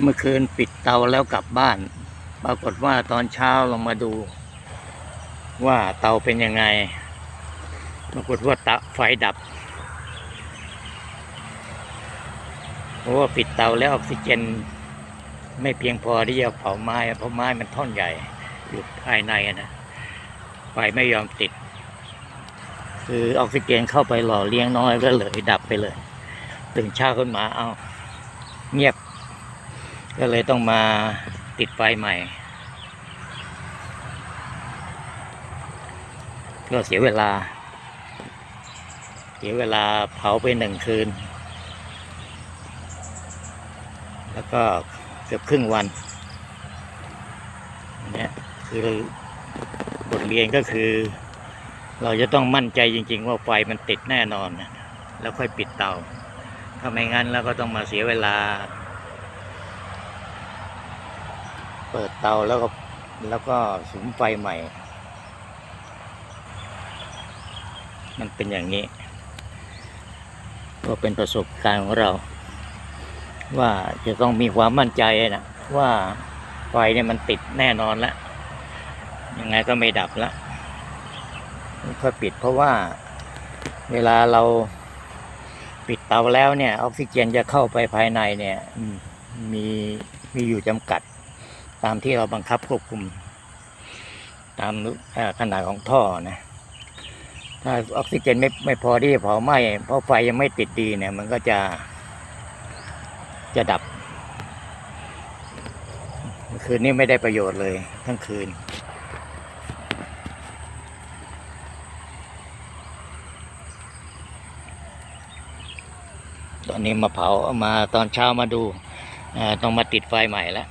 เมื่อคืนปิดเตาแล้วกลับบ้าน ปรากฏว่าตอนเช้าลงมาดู ว่าเตาเป็นยังไง ปรากฏว่าตะไฟดับเพราะว่าปิดเตาแล้วออกซิเจน ไม่เพียงพอที่จะเผาไม้เพราะไม้มันท่อนใหญ่อยู่ภายในนะไฟไม่ยอมติด คือออกซิเจนเข้าไปหล่อเลี้ยงน้อยก็เลยดับไปเลย ตื่นเช้าขึ้นมาเอาเงียบ ก็เลยต้องมาติดไฟใหม่ ก็เสียเวลา เสียเวลาเผาไปหนึ่งคืน แล้วก็เกือบครึ่งวันนเนี่ยคือบทเรียนก็คือ เราจะต้องมั่นใจจริง ๆ ว่าไฟมันติดแน่นอน แล้วค่อยปิดเตาถ้าไม่งั้นเราก็ต้องมาเสียเวลา เปิดเตาแล้วก็แล้วก็สุมไฟใหม่ มันเป็นอย่างนี้ ก็เป็นประสบการณ์ของเรา ว่าจะต้องมีความมั่นใจนะว่าไฟเนี่ยมันติดแน่นอนล้วยังไงก็ไม่ดับล้วค่อยปิดเพราะว่าเวลาเราปิดเตาแล้วเนี่ย ออกซิเจนจะเข้าไปภายในเนี่ยมีมีอยู่จำกัด ตามที่เราบังคับควบคุม ตามขนาดของท่อนะถ้าออกซิเจนไม่ไม่พอที่จะเผาไหม้เพราะไฟยังไม่ติดดีเนี่ย มันก็จะจะดับ คืนนี้ไม่ได้ประโยชน์เลยทั้งคืน ตอนนี้มาเผามาตอนเช้ามาดูต้องมาติดไฟใหม่แล้ว